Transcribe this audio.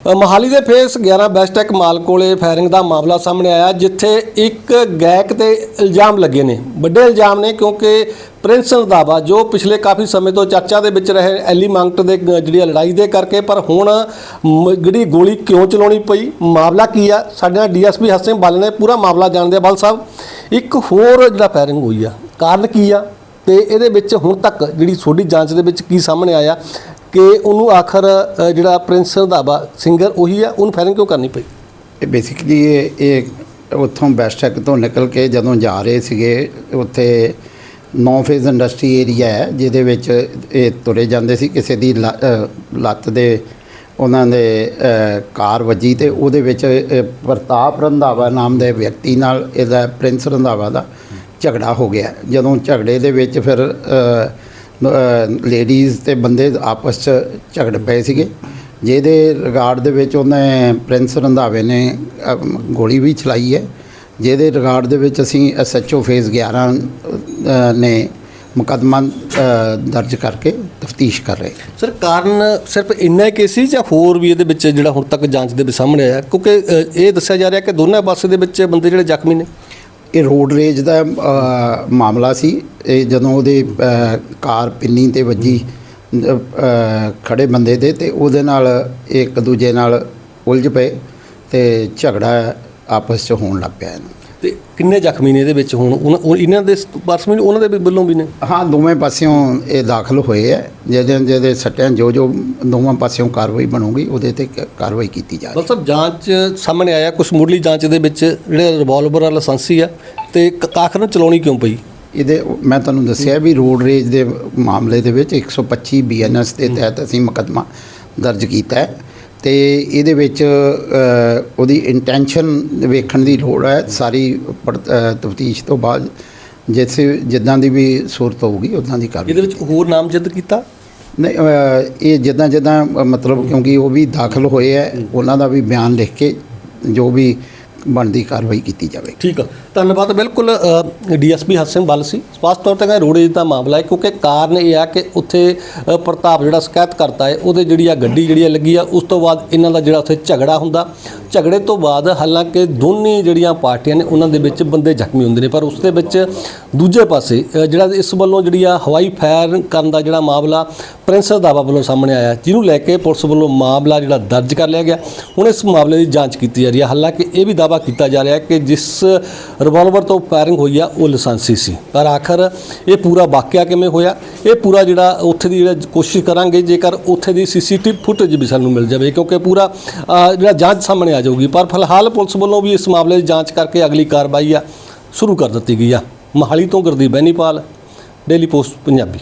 ਅ, ਮੋਹਾਲੀ ਦੇ ਫੇਸ 11 ਬੈਸਟੈਕ ਮਾਲ ਕੋਲੇ ਫਾਇਰਿੰਗ ਦਾ ਮਾਮਲਾ ਸਾਹਮਣੇ ਆਇਆ ਜਿੱਥੇ ਇੱਕ ਗਾਇਕ ਤੇ ਇਲਜ਼ਾਮ ਲੱਗੇ ਨੇ। ਵੱਡੇ ਇਲਜ਼ਾਮ ਨੇ ਕਿਉਂਕਿ ਪ੍ਰਿੰਸ ਰੰਧਾਵਾ ਜੋ ਪਿਛਲੇ ਕਾਫੀ ਸਮੇਂ ਤੋਂ ਚਰਚਾ ਦੇ ਵਿੱਚ ਰਹੇ ਐਲੀ ਮੰਗਟ ਦੇ ਜਿਹੜੀ ਆ ਲੜਾਈ ਦੇ ਕਰਕੇ ਪਰ ਹੁਣ ਮ- ਜਿਹੜੀ ਗੋਲੀ ਕਿਉਂ ਚਲਾਉਣੀ ਪਈ ਮਾਮਲਾ ਕੀ ਆ? ਸਾਡੇ ਨਾਲ ਡੀਐਸਪੀ ਹਸਨ ਬੱਲ ਨੇ ਪੂਰਾ ਮਾਮਲਾ ਜਾਣਦੇ ਆ ਬੱਲ ਸਾਹਿਬ। ਇੱਕ ਹੋਰ ਜਿਹੜਾ ਫਾਇਰਿੰਗ ਹੋਈ ਆ ਕਾਰਨ ਕੀ ਆ? ਤੇ ਇਹਦੇ ਵਿੱਚ ਹੁਣ ਤੱਕ ਜਿਹੜੀ ਛੋਟੀ ਜਾਂਚ ਦੇ ਵਿੱਚ ਕੀ ਸਾਹਮਣੇ ਆਇਆ ਕਿ ਉਹਨੂੰ ਆਖਰ ਅ, ਜਿਹੜਾ ਪ੍ਰਿੰਸ ਰੰਧਾਵਾ ਸਿੰਗਰ ਉਹੀ ਆ ਉਹਨੂੰ ਫਾਇਰਿੰਗ ਕਿਉਂ ਕਰਨੀ ਪਈ? ਇਹ ਬੇਸਿਕਲੀ ਇਹ ਇਹ ਉੱਥੋਂ ਬੈਸਟੈਕ ਤੋਂ ਨਿਕਲ ਕੇ ਜਦੋਂ ਜਾ ਰਹੇ ਸੀਗੇ ਉੱਥੇ ਨੌ ਫੇਜ਼ ਇੰਡਸਟਰੀ ਏਰੀਆ ਹੈ ਜਿਹਦੇ ਵਿੱਚ ਇਹ ਤੁਰੇ ਜਾਂਦੇ ਸੀ ਕਿਸੇ ਦੀ ਲ- ਅ, ਲੱਤ ਦੇ ਉਹਨਾਂ ਦੇ ਅ, ਕਾਰ ਵੱਜੀ ਤੇ ਉਹਦੇ ਵਿੱਚ ਇਹ ਪ੍ਰਤਾਪ ਰੰਧਾਵਾ ਨਾਮ ਦੇ ਵਿਅਕਤੀ ਨਾਲ ਇਹਦਾ ਪ੍ਰਿੰਸ ਰੰਧਾਵਾ ਦਾ ਝਗੜਾ ਹੋ ਗਿਆ। ਜਦੋਂ ਝਗੜੇ ਦੇ ਵਿੱਚ ਫਿਰ ਲੇਡੀਜ਼ ਤੇ ਬੰਦੇ ਆਪਸ ਚ ਝਗੜ ਪਏ ਸੀਗੇ। ਜਿਹਦੇ ਰਿਗਾਰਡ ਦੇ ਵਿੱਚ ਉਹਨੇ ਪ੍ਰਿੰਸ ਰੰਧਾਵੇ ਨੇ ਅਮ, ਗੋਲੀ ਵੀ ਚਲਾਈ ਹੈ। ਜਿਹਦੇ ਰਿਗਾਰਡ ਦੇ ਵਿੱਚ ਅਸੀਂ ਐਸਐਚਓ ਫੇਜ਼ 11 ਅ, ਨੇ ਮੁਕੱਦਮਾ ਅ, ਦਰਜ ਕਰਕੇ ਤਫਤੀਸ਼ ਕਰ ਰਹੇ। ਸਰ ਕਾਰਨ ਸਿਰਫ ਇੰਨਾ ਹੀ ਕੇਸ ਸੀ ਜਾਂ ਹੋਰ ਵੀ ਇਹਦੇ ਵਿੱਚ ਜਿਹੜਾ ਹੁਣ ਤੱਕ ਜਾਂਚ ਦੇ ਵਿੱਚ ਸਾਹਮਣੇ ਆਇਆ? ਕਿਉਂਕਿ ਅ, ਇਹ ਦੱਸਿਆ ਜਾ ਰਿਹਾ ਕਿ ਦੋਨਾਂ ਪਾਸੇ ਦੇ ਵਿੱਚ ਬੰਦੇ ਜਿਹੜੇ ਜ਼ਖਮੀ ਨੇ। ਇਹ ਰੋਡ ਰੇਜ ਦਾ ਮਾਮਲਾ ਸੀ। ਇਹ ਜਦੋਂ ਉਹਦੇ ਕਾਰ ਪਿੰਨੀ ਤੇ ਵੱਜੀ ਅ, ਖੜੇ ਬੰਦੇ ਦੇ ਤੇ ਉਹਦੇ ਨਾਲ ਇੱਕ ਦੂਜੇ ਨਾਲ ਉਲਝ ਪਏ ਤੇ ਝਗੜਾ ਆਪਸ 'ਚ ਹੋਣ ਲੱਗ ਪਿਆ ਇਹਨੂੰ। ਤੇ ਕਿੰਨੇ ਜ਼ਖਮੀ ਨੇ ਇਹਦੇ ਵਿੱਚ ਹੁਣ? ਉਹਨਾਂ- ਉਹ ਇਹਨਾਂ ਦੇ ਪਰਸਨਲੀ ਉਹਨਾਂ ਦੇ ਵੀ ਵੱਲੋਂ ਵੀ ਨੇ? ਹਾਂ ਦੋਵੇਂ ਪਾਸਿਓਂ ਇਹ ਦਾਖਲ ਹੋਏ ਹੈ ਜਿਹਦੇ ਜਿਹਦੇ ਸੱਟਿਆਂ ਜੋ ਜੋ ਦੋਵਾਂ ਪਾਸਿਓਂ ਕਾਰਵਾਈ ਬਣੂਗੀ ਉਹਦੇ ਤੇ ਕ- ਕਾਰਵਾਈ ਕੀਤੀ ਜਾ ਰਹੀ ਬਲ ਸਾਹਿਬ ਜਾਂਚ ਸਾਹਮਣੇ ਆਇਆ ਕੁਝ ਮੁੱਢਲੀ ਜਾਂਚ ਦੇ ਵਿੱਚ ਜਿਹੜੇ ਰਿਵਾਲਵਰ ਵਾਲਾ ਲਾਇਸੈਂਸੀ ਆ ਤੇ ਕ- ਆਖਰ ਨੂੰ ਚਲਾਉਣੀ ਕਿਉਂ ਪਈ? ਇਹਦੇ ਮੈਂ ਤੁਹਾਨੂੰ ਦੱਸਿਆ ਵੀ ਰੋਡ ਰੇਜ ਦੇ ਮਾਮਲੇ ਦੇ ਵਿੱਚ 125 ਬੀਐਨਐਸ ਦੇ ਤਹਿਤ ਅਸੀਂ ਮੁਕੱਦਮਾ ਦਰਜ ਕੀਤਾ ਹੈ। ਤੇ ਇਹਦੇ ਵਿੱਚ ਉਹਦੀ ਇੰਟੈਂਸ਼ਨ ਵੇਖਣ ਦੀ ਲੋੜ ਹੈ ਸਾਰੀ ਤਫਤੀਸ਼ ਤੋਂ ਬਾਅਦ ਜਿਸ ਜਿੱਦਾਂ ਦੀ ਵੀ ਸੂਰਤ ਹੋਊਗੀ ਉਦਾਂ ਦੀ ਇਹਦੇ ਕਾਰਵਾਈ ਵਿੱਚ ਹੋਰ ਨਾਮਜ਼ਦ ਕੀਤਾ? ਨਹੀਂ ਇਹ ਜਿੱਦਾਂ ਜਿੱਦਾਂ ਮਤਲਬ ਕਿਉਂਕਿ ਉਹ ਵੀ ਦਾਖਲ ਹੋਏ ਹੈ। ਉਹਨਾਂ ਦਾ ਵੀ ਬਿਆਨ ਲਿਖ ਕੇ ਜੋ ਵੀ ਬਣਦੀ ਕਾਰਵਾਈ ਕੀਤੀ ਜਾਵੇ ਠੀਕ ਆ। ਧੰਨਵਾਦ। ਬਿਲਕੁਲ ਡੀਐਸਪੀ ਹਸਨ ਬਲ ਸੀ। ਸਪਸ਼ਟ ਤੌਰ ਤੇ ਕਹਿੰਦੇ ਰੋਡੇਜ ਦਾ ਮਾਮਲਾ ਹੈ, ਕਿਉਂਕਿ ਕਾਰਨ ਇਹ ਆ ਕਿ ਉੱਥੇ ਪ੍ਰਤਾਪ ਜਿਹੜਾ ਸ਼ਿਕਾਇਤ ਕਰਤਾ ਹੈ, ਉਹਦੇ ਜਿਹੜੀ ਆ ਗੱਡੀ ਜਿਹੜੀ ਆ ਲੱਗੀ ਆ, ਉਸ ਤੋਂ ਬਾਅਦ ਇਹਨਾਂ ਦਾ ਜਿਹੜਾ ਉੱਥੇ ਝਗੜਾ ਹੁੰਦਾ। ਝਗੜੇ ਤੋਂ ਬਾਅਦ ਹਾਲਾਂਕਿ ਦੋਨੇ ਜਿਹੜੀਆਂ ਪਾਰਟੀਆਂ ਨੇ, ਉਹਨਾਂ ਦੇ ਵਿੱਚ ਬੰਦੇ ਜ਼ਖਮੀ ਹੁੰਦੇ ਨੇ, ਪਰ ਉਸ ਦੇ ਵਿੱਚ ਦੂਜੇ ਪਾਸੇ ਜਿਹੜਾ ਇਸ ਵੱਲੋਂ ਜਿਹੜੀ ਆ ਹਵਾਈ ਫਾਇਰ ਕਰਨ ਦਾ ਜਿਹੜਾ ਮਾਮਲਾ ਪ੍ਰਿੰਸ ਦਾਵਾ ਵੱਲੋਂ ਸਾਹਮਣੇ ਆਇਆ, ਜਿਹਨੂੰ ਲੈ ਕੇ ਪੁਲਿਸ ਵੱਲੋਂ ਮਾਮਲਾ ਜਿਹੜਾ ਦਰਜ ਕਰ ਲਿਆ ਗਿਆ। ਹੁਣ ਇਸ ਮਾਮਲੇ ਦੀ ਜਾਂਚ ਕੀਤੀ ਜਾ ਰਹੀ ਹੈ। ਹਾਲਾਂਕਿ ਇਹ ਵੀ ਦਾਵਾ ਕੀਤਾ ਜਾ ਰਿਹਾ ਹੈ ਕਿ ਜਿਸ ਰਿਵਾਲਵਰ ਤੋਂ ਫਾਇਰਿੰਗ ਹੋਈ ਆ, ਉਹ ਲਾਇਸੈਂਸੀ ਸੀ। ਪਰ ਆਖਰ ਇਹ ਪੂਰਾ ਵਾਕਿਆ ਕਿਵੇਂ ਹੋਇਆ? ਇਹ ਪੂਰਾ ਜਿਹੜਾ ਉੱਥੇ ਦੀ ਜਿਹੜਾ ਕੋਸ਼ਿਸ਼ ਕਰਾਂਗੇ, ਜੇਕਰ ਉੱਥੇ ਦੀ ਸੀਸੀਟੀਵੀ ਫੁਟੇਜ ਵੀ ਸਾਨੂੰ ਮਿਲ ਜਾਵੇ, ਕਿਉਂਕਿ ਪੂਰਾ ਜਿਹੜਾ ਜਾਂਚ ਸਾਹਮਣੇ ਆ ਜਾਊਗੀ। ਪਰ ਫਿਲਹਾਲ ਪੁਲਿਸ ਵੱਲੋਂ ਵੀ ਇਸ ਮਾਮਲੇ ਦੀ ਜਾਂਚ ਕਰਕੇ ਅਗਲੀ ਕਾਰਵਾਈ ਆ, ਸ਼ੁਰੂ ਕਰ ਦਿੱਤੀ ਗਈ ਆ। ਮਹਾਲੀ ਤੋਂ ਗੁਰਦੀਪ ਬੈਨੀਪਾਲ ਡੇਲੀ ਪੋਸਟ ਪੰਜਾਬੀ।